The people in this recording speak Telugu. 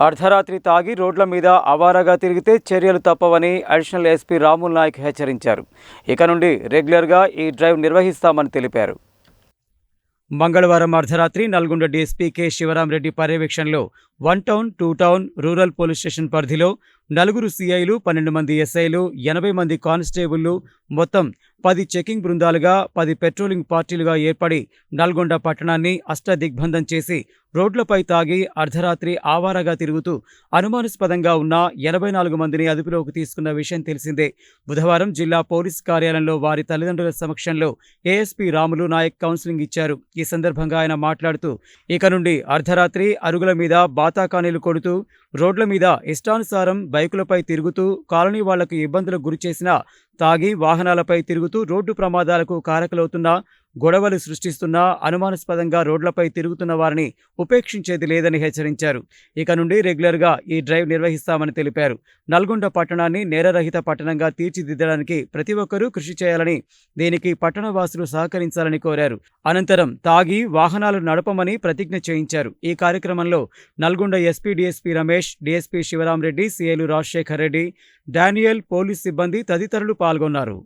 అర్ధరాత్రి తాగి రోడ్ల మీద అవారాగా తిరిగితే చర్యలు తప్పవని అడిషనల్ ఎస్పీ రాముల్ నాయక్ హెచ్చరించారు. ఇక నుండి రెగ్యులర్గా ఈ డ్రైవ్ నిర్వహిస్తామని తెలిపారు. మంగళవారం అర్ధరాత్రి నల్గొండ డీఎస్పీ కె శివరామరెడ్డి పర్యవేక్షణలో one town two town rural police station పరిధిలో నలుగురు సిఐలు పన్నెండు మంది ఎస్ఐలు ఎనభై మంది కానిస్టేబుళ్ళు మొత్తం పది చెకింగ్ బృందాలుగా పది పెట్రోలింగ్ పార్టీలుగా ఏర్పడి నల్గొండ పట్టణాన్ని అష్టదిగ్బంధం చేసి రోడ్లపై తాగి అర్ధరాత్రి ఆవారాగా తిరుగుతూ అనుమానాస్పదంగా ఉన్న ఎనభై నాలుగు మందిని అదుపులోకి తీసుకున్న విషయం తెలిసిందే. బుధవారం జిల్లా పోలీస్ కార్యాలయంలో వారి తల్లిదండ్రుల సమక్షంలో ఏఎస్పీ రాములు నాయక్ కౌన్సిలింగ్ ఇచ్చారు. ఈ సందర్భంగా ఆయన మాట్లాడుతూ ఇక నుండి అర్ధరాత్రి అరుగుల మీద బాతాకానీలు కొడుతూ రోడ్ల మీద ఇష్టానుసారం బైకులపై తిరుగుతూ కాలనీ వాళ్ళకు ఇబ్బందులకు గురిచేసిన తాగి వాహనాలపై తిరుగుతూ రోడ్డు ప్రమాదాలకు కారకులవుతున్న గొడవలు సృష్టిస్తున్న అనుమానాస్పదంగా రోడ్లపై తిరుగుతున్న వారిని ఉపేక్షించేది లేదని హెచ్చరించారు. ఇక నుండి రెగ్యులర్గా ఈ డ్రైవ్ నిర్వహిస్తామని తెలిపారు. నల్గొండ పట్టణాన్ని నేరరహిత పట్టణంగా తీర్చిదిద్దడానికి ప్రతి ఒక్కరూ కృషి చేయాలని దీనికి పట్టణవాసులు సహకరించాలని కోరారు. అనంతరం తాగి వాహనాలు నడపమని ప్రతిజ్ఞ చేయించారు. ఈ కార్యక్రమంలో Nalgonda SP DSP Ramesh DSP Sivaramreddy సీఏలు Rajasekhar Reddy Daniel police సిబ్బంది తదితరులు పాల్గొన్నారు.